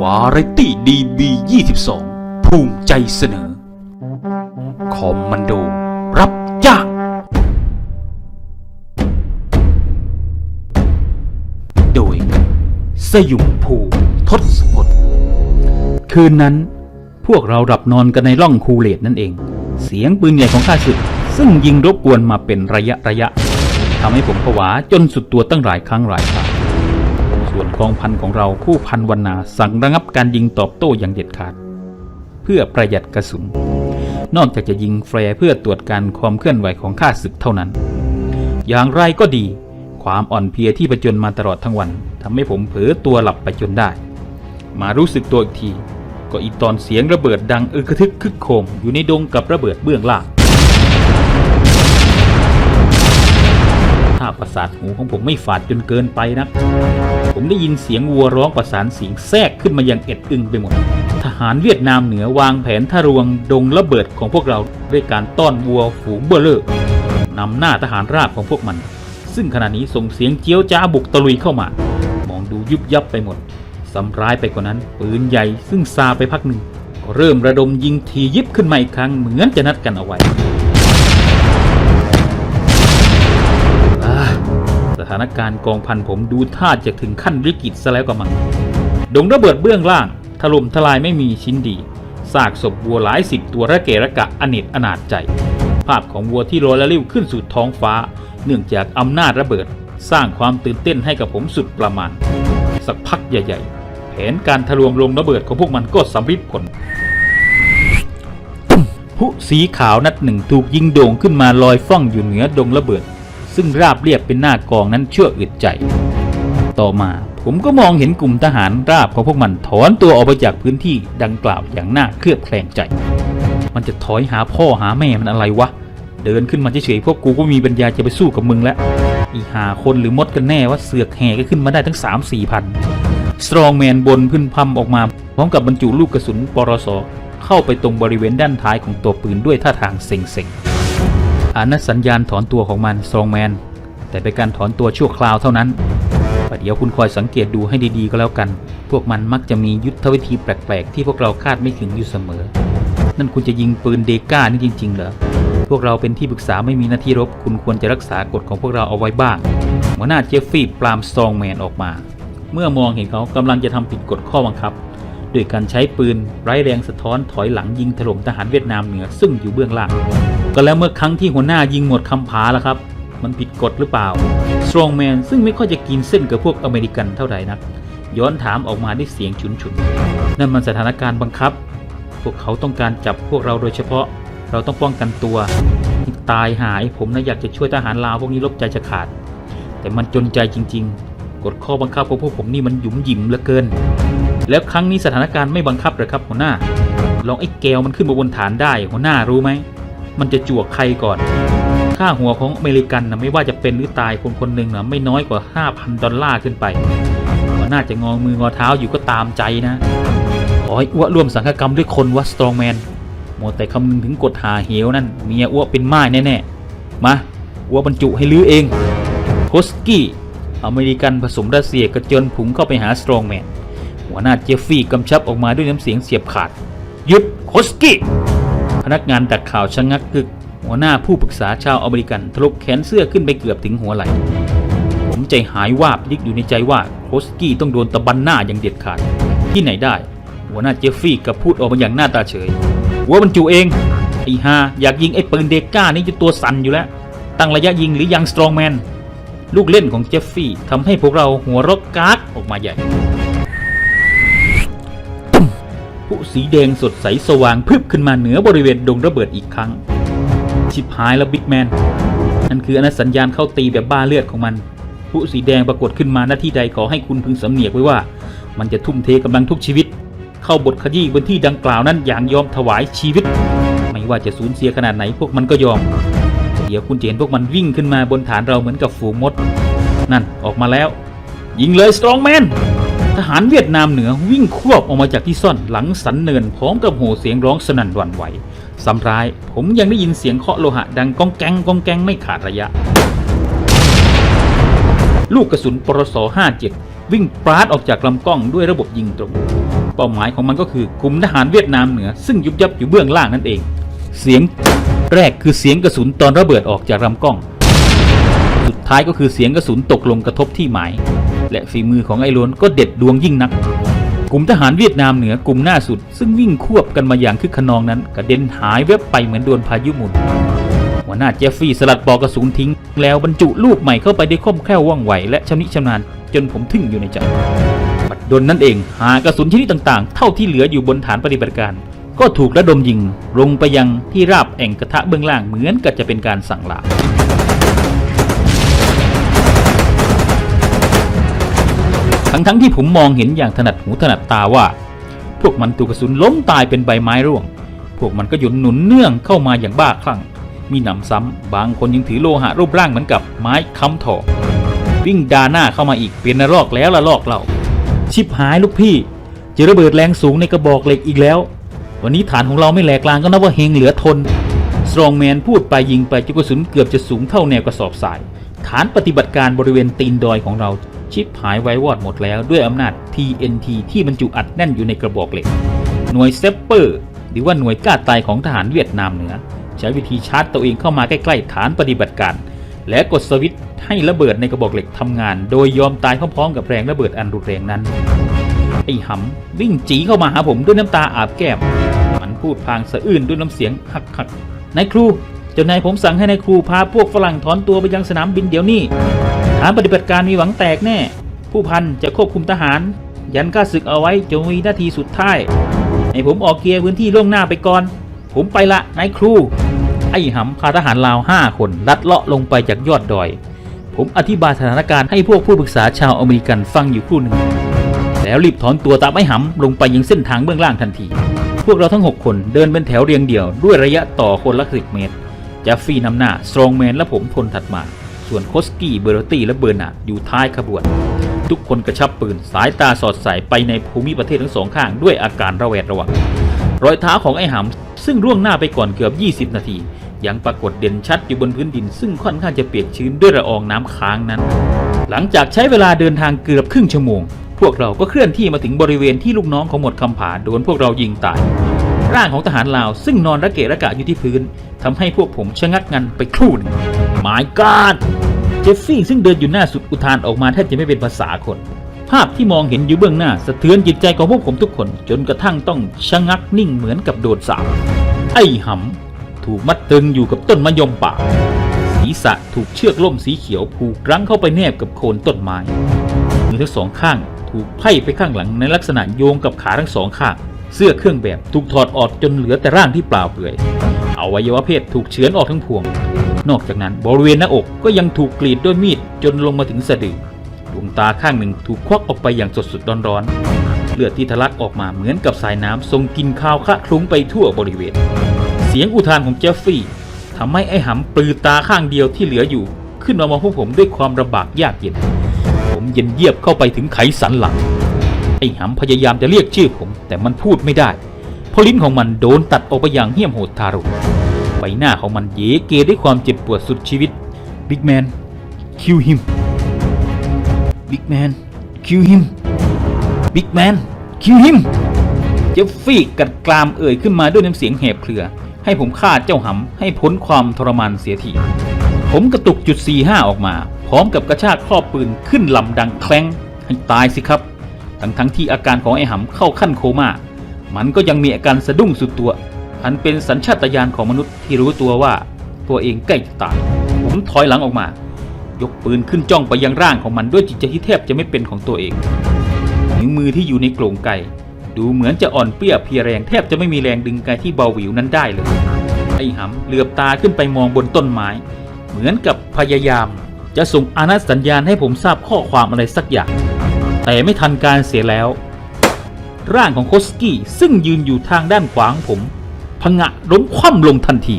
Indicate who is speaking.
Speaker 1: วาไรตี้ดีบี22 ภูมิใจเสนอ คอมมานโด รับจ้างโดย สยุมภูทศพลคืนนั้น พวกเราหลับนอนกันในร่องคูเลตนั่นเอง เสียงปืนใหญ่ของข้าศึก ซึ่งยิงรบกวนมาเป็นระยะระยะทำให้ผมผวาจนสุดตัวตั้งหลายครั้งหลายคราส่วนก องพันของเราผู้พันวันนาสั่งระงับการยิงตอบโต้อย่างเด็ดขาด เพื่อประหยัดกระสุน นอกจากจะยิงแฟร์เพื่อตรวจการความเคลื่อนไหวของข้าศึกเท่านั้น อย่างไรก็ดี ความอ่อนเพลียที่ประจนมาตลอดทั้งวันทำให้ผมเผลอตัวหลับไปจนได้ มารู้สึกตัวอีกที ก็อีตอนเสียงระเบิดดังอึกทึกคึกโคมอยู่ในดงกับระเบิดเบื้องล่าง ประสาทหูของผมไม่ฝาดจนเกินไปนักผมได้ยินเสียงวัวร้องประสานเสียงแทรกขึ้นมาอย่างเอ็ดอึงไปหมด ทหารเวียดนามเหนือวางแผนทะรวงดงระเบิดของพวกเราด้วยการต้อนวัวฝูงเบลเลอร์นำหน้าทหารราบของพวกมัน ซึ่งขณะนี้ส่งเสียงเจียวจ้าบุกตะลุยเข้ามา มองดูยุบยับไปหมดสำร้ายไปกว่านั้น ปืนใหญ่ซึ่งซาไปพักหนึ่งก็เริ่มระดมยิงทียิบขึ้นมาอีกครั้งเหมือนจะนัดกันเอาไว้ ถานการณ์กองพันผมดูท่าจะถึงขั้นวิกฤตซะแล้วก็มัง ดงระเบิดเบื้องล่าง ถล่มทลายไม่มีชิ้นดีซากศพวัวหลายสิบตัวระเกะระกะอเนจอนาจใจ ภาพของวัวที่ลอยละลิ้วขึ้นสู่ท้องฟ้า เนื่องจากอำนาจระเบิด สร้างความตื่นเต้นให้กับผมสุดประมาณ สักพักใหญ่ๆ แผนการทะลวงลงระเบิดของพวกมันก็สำเร็จผลผู้สีขาวนัดหนึ่งถูกยิงโด่งขึ้นมาลอยฟ่องอยู่เหนือดงระเบิด ซึ่งราบเรียบเป็นหน้ากองนั้นเชั่วอึดใจ ต่อมาผมก็มองเห็นกลุ่มทหารราบของพวกมันถอนตัวออกไปจากพื้นที่ดังกล่าวอย่างน่าเคลือบแคลงใจ มันจะถอยหาพ่อหาแม่มันอะไรวะ เดินขึ้นมาเฉยๆพวกกูก็มีปัญญาจะไปสู้กับมึงแล้ว อีหาคนหรือมดกันแน่ว่าเสือกแห่ก็ขึ้นมาได้ทั้ง3 4พันสตรองแมนบนพึ่นพำออกมา พร้อมกับบรรจุลูกกระสุนปรสเข้าไปตรงบริเวณด้านท้ายของตัวปืนด้วยท่าทางเซ็งๆ อานัสัญญาณถอนตัวของมันสตรองแมน แต่เป็นการถอนตัวชั่วคราวเท่านั้นประเดี๋ยวคุณคอยสังเกตดูให้ดีๆก็แล้วกัน พวกมันมักจะมียุทธวิธีแปลกๆ ที่พวกเราคาดไม่ถึงอยู่เสมอ นั่นคุณจะยิงปืนเดก้านี่จริง ๆ เหรอ พวกเราเป็นที่ปรึกษาไม่มีหน้าที่รบ คุณควรจะรักษากฎของพวกเราเอาไว้บ้าง หัวหน้าเจฟฟี่ปรามสตรองแมนออกมา เมื่อมองเห็นเขากำลังจะทำผิดกฎข้อบังคับด้วยการใช้ปืนไร้แรงสะท้อนถอยหลังยิงถล่มทหารเวียดนามเหนือซึ่งอยู่เบื้องล่าง ก็แล้วเมื่อครั้งที่หัวหน้ายิงหมดคำผาแล้วครับ มันผิดกฎหรือเปล่าสตรองแมนซึ่งไม่ค่อยจะกินเส้นกับพวกอเมริกันเท่าไหร่นัก ย้อนถามออกมาด้วยเสียงฉุนๆนั่นมันสถานการณ์บังคับ พวกเขาต้องการจับพวกเราโดยเฉพาะ เราต้องป้องกันตัว ตายหายผมนะอยากจะช่วยทหารลาวพวกนี้ลบใจจะขาด แต่มันจนใจจริง ๆ กฎข้อบังคับของพวกผมนี่มันหยุมหยิมเหลือเกิน แล้วครั้งนี้สถานการณ์ไม่บังคับหรอครับหัวหน้า ลองไอ้แก้วมันขึ้นมาบนฐานได้หัวหน้ารู้ไหม มันจะจวกใครก่อน ค่าหัวของอเมริกันนะไม่ว่าจะเป็นหรือตายคนคนหนึ่งนะไม่น้อยกว่า 5,000 ดอลลาร์ขึ้นไปหัวหน้าจะงอมืองอเท้าอยู่ก็ตามใจนะขอให้อ้วร่วมสังฆกรรมด้วยคนวัสตรองแมนมัวแต่คำนึงถึงกฎหาเหวนั่นเมียอ้วเป็นไม้แน่ๆ มาอ้วบรรจุให้ลื้อเองโคสกี้อเมริกันผสมรัสเซียกระเจินผุงเข้าไปหาสตรองแมนหัวหน้าเจฟฟี่กำชับออกมาด้วยน้ำเสียงเสียบขาดหยุดโคสกี้ นักงานดักข่าวชะงักกึก หัวหน้าผู้ปรึกษาชาวอเมริกันทะลุแขนเสื้อขึ้นไปเกือบถึงหัวไหล่ผมใจหายวาบยึกอยู่ในใจว่าโคสกี้ต้องโดนตะบันหน้าอย่างเด็ดขาด ที่ไหนได้ หัวหน้าเจฟฟี่กับพูดออกมาอย่างหน้าตาเฉยหัวบรรจุเองไอ้ฮาอยากยิงไอ้ปืนเดก้านี่จนตัวสั่นอยู่แล้ว ตั้งระยะยิงหรือยังสตรองแมนลูกเล่นของเจฟฟี่ทำให้พวกเราหัวรกกากออกมาใหญ่ ผู้สีแดงสดใสสว่างพึบขึ้นมาเหนือบริเวณดงระเบิดอีกครั้ง ชิบหายแล้วบิ๊กแมน นั่นคืออนัสัญญาณเข้าตีแบบบ้าเลือดของมันผู้สีแดงปรากฏขึ้นมาหน้าที่ใดขอให้คุณพึงสำเนียกไว้ว่า มันจะทุ่มเทกำลังทุกชีวิต เข้าบทขยี้บนที่ดังกล่าวนั้นอย่างยอมถวายชีวิต ไม่ว่าจะสูญเสียขนาดไหนพวกมันก็ยอม เดี๋ยวคุณจะเห็นพวกมันวิ่งขึ้นมาบนฐานเราเหมือนกับฝูงมด นั่นออกมาแล้ว ยิงเลยสตรองแมน ทหารเวียดนามเหนือวิ่งควบออกมาจากที่ซ่อนหลังสันเนินพร้อมกับโห่เสียงร้องสนั่นหวั่นไหวสำร้ายผมยังได้ยินเสียงเคาะโลหะดังก้องแกงก้องแกงไม่ขาดระยะ ลูกกระสุนปรส57 วิ่งปราดออกจากลำกล้องด้วยระบบยิงตรง เป้าหมายของมันก็คือกลุ่มทหารเวียดนามเหนือ ซึ่งยุบยับอยู่เบื้องล่างนั่นเอง เสียงแรกคือเสียงกระสุนตอนระเบิดออกจากลำกล้อง สุดท้ายก็คือเสียงกระสุนตกลงกระทบที่หมาย และฝีมือของไอ้ล้วนก็เด็ดดวงยิ่งนัก กลุ่มทหารเวียดนามเหนือกลุ่มหน้าสุด ซึ่งวิ่งควบกันมาอย่างคึกขนองนั้นกระเด็นหายแวบไปเหมือนโดนพายุหมุน หัวหน้าเจฟฟี่สลัดปลอกกระสุนทิ้ง แล้วบรรจุลูกใหม่เข้าไปได้คล่องแคล่วว่องไวและชำนิชำนาญจนผมทึ่งอยู่ในใจบัดดลนั่นเอง หากระสุนชนิดต่างๆ เท่าที่เหลืออยู่บนฐานปฏิบัติการ ก็ถูกระดมยิงลงไปยังที่ราบแอ่งกระทะเบื้องล่างเหมือนกับจะเป็นการสั่งลา ทั้งๆทที่ผมมองเห็นอย่างถนัดหูถนัดตาว่า พวกมันถูกกระสุนล้มตายเป็นใบไม้ร่วง พวกมันก็หยุนหนุนเนื่องเข้ามาอย่างบ้าคลั่ง มีหนำซ้ำ บางคนยังถือโลหะรูปร่างเหมือนกับไม้ค้ำถอวิ่งดาหน้าเข้ามาอีกเป็นระลอกแล้วระลอกเล่าชิบหายลูกพี่เจอระเบิดแรงสูงในกระบอกเหล็กอีกแล้ว วันนี้ฐานของเราไม่แหลกลางก็นับว่าเฮงเหลือทนสตรองแมนพูดไปยิงไปจุกระสุนเกือบจะสูงเท่าแนวกระสอบทราย ฐานปฏิบัติการบริเวณตีนดอยของเรา ชิบหายไว้วอดหมดแล้วด้วยอำนาจ TNT ที่บรรจุอัดแน่นอยู่ในกระบอกเหล็ก หน่วยเซปเปอร์หรือว่าหน่วยกล้าตายของทหารเวียดนามเหนือ ใช้วิธีชาร์จตัวเองเข้ามาใกล้ๆฐานปฏิบัติการ และกดสวิตช์ให้ระเบิดในกระบอกเหล็กทำงาน โดยยอมตายพร้อมๆกับแรงระเบิดอันรุนแรงนั้นไอ้หำวิ่งจีเข้ามาหาผมด้วยน้ำตาอาบแก้มมันพูดพางสะอื้นด้วยน้ำเสียงหักหักๆนายครูเจ้านายผมสั่งให้นายครูพาพวกฝรั่งถอนตัวไปยังสนามบินเดี๋ยวนี้ ฐานปฏิบัติการมีหวังแตกแน่ ผู้พันจะควบคุมทหาร ยันข้าศึกเอาไว้จนวินาทีสุดท้ายให้ผมออกเกียร์พื้นที่ล่วงหน้าไปก่อน ผมไปละนายครู ไอ้หำพาทหารลาวห้าคนลัดเลาะลงไปจากยอดดอย ผมอธิบายสถานการณ์ให้พวกผู้ปรึกษาชาวอเมริกันฟังอยู่ครู่หนึ่ง แล้วรีบถอนตัวตามไอ้หำลงไปยังเส้นทางเบื้องล่างทันที พวกเราทั้ง 6 คนเดินเป็นแถวเรียงเดี่ยวด้วยระยะต่อคนละสิบเมตรจฟฟี่นำหน้าสตรองแมนและผมทนถัดมา ส่วนโคสกี้เบอร์ตี้และเบอร์นาดอยู่ท้ายขบวน ทุกคนกระชับปืนสายตาสอดใส่ไปในภูมิประเทศทั้งสองข้างด้วยอาการระแวดระวัง รอยเท้าของไอ้หำซึ่งร่วงหน้าไปก่อนเกือบ 20 นาที ยังปรากฏเด่นชัดอยู่บนพื้นดิน ซึ่งค่อนข้างจะเปียกชื้นด้วยละอองน้ำค้างนั้น หลังจากใช้เวลาเดินทางเกือบครึ่งชั่วโมง พวกเราก็เคลื่อนที่มาถึงบริเวณที่ลูกน้องของหมดคำผาโดนพวกเรายิงตายร่างของทหารลาวซึ่งนอนระเกะระกะอยู่ที่พื้นทำให้พวกผมชะงักงันไปครู่หนึ่ง My God จฟฟี่ซึ่งเดินอยู่หน้าสุดอุทานออกมาแทบจะไม่เป็นภาษาคน ภาพที่มองเห็นอยู่เบื้องหน้าสะเทือนจิตใจของพวกผมทุกคน จนกระทั่งต้องชะงักนิ่งเหมือนกับโดนสาปไอ้หำถูกมัดตึงอยู่กับต้นมะยมป่าศีรษะถูกเชือกล่มสีเขียวผูกรั้งเข้าไปแนบกับโคนต้นไม้มือทั้งสองข้างถูกไพ่ไปข้างหลังในลักษณะโยงกับขาทั้งสองข้าง เสื้อเครื่องแบบถูกถอดออกจนเหลือแต่ร่างที่เปล่าเปลือยอวัยวะเพศถูกเฉือนออกทั้งพวง นอกจากนั้นบริเวณหน้าอกก็ยังถูกกรีดด้วยมีดจนลงมาถึงสะดือดวงตาข้างหนึ่งถูกควักออกไปอย่างสดๆร้อนๆเลือดที่ทะลักออกมาเหมือนกับสายน้ำทรงกินข้าวคะคลุ้งไปทั่วบริเวณ เสียงอุทานของเจฟฟี่ทำให้ไอ้หำปลือตาข้างเดียวที่เหลืออยู่ ขึ้นมามองพวกผมด้วยความลำบากยากเย็น ผมเย็นเยียบเข้าไปถึงไขสันหลัง ไอ้หำพยายามจะเรียกชื่อผม แต่มันพูดไม่ได้เพราะลิ้นของมันโดนตัดออกไปอย่างเหี้ยมโหดทารุณ ใบหน้าของมันเยเกด้วยความเจ็บปวดสุดชีวิต Big Man kill him Big Man kill him Big Man kill him เจฟฟี่กัดกรามเอ่ยขึ้นมาด้วยน้ำเสียงแหบเครือ ให้ผมฆ่าเจ้าหำให้พ้นความทรมานเสียทีผมกระตุกจุด 45 ออกมา พร้อมกับกระชากครอบปืนขึ้นลำดังแคล้งให้ตายสิครับ ทั้งทั้งๆที่อาการของไอ้หำเข้าขั้นโคม่า มันก็ยังมีอาการสะดุ้งสุดตัว อันเป็นสัญชาตญาณของมนุษย์ที่รู้ตัวว่าตัวเองใกล้จะตาย ผมถอยหลังออกมา ยกปืนขึ้นจ้องไปยังร่างของมันด้วยจิตใจที่แทบจะไม่เป็นของตัวเองนิ้วมือที่อยู่ในโกรงไก่ ดูเหมือนจะอ่อนเปรี้ยเพียแรงแทบจะไม่มีแรงดึงไก่ที่เบาหวิวนั้นได้เลย ไอ้หำเหลือบตาขึ้นไปมองบนต้นไม้ เหมือนกับพยายาม จะส่งอานัตสัญญาณให้ผมทราบข้อความอะไรสักอย่าง แต่ไม่ทันการเสียแล้ว ร่างของโคสกี้ซึ่งยืนอยู่ทางด้านขวาของผม พงะล้มคว่ำลงทันที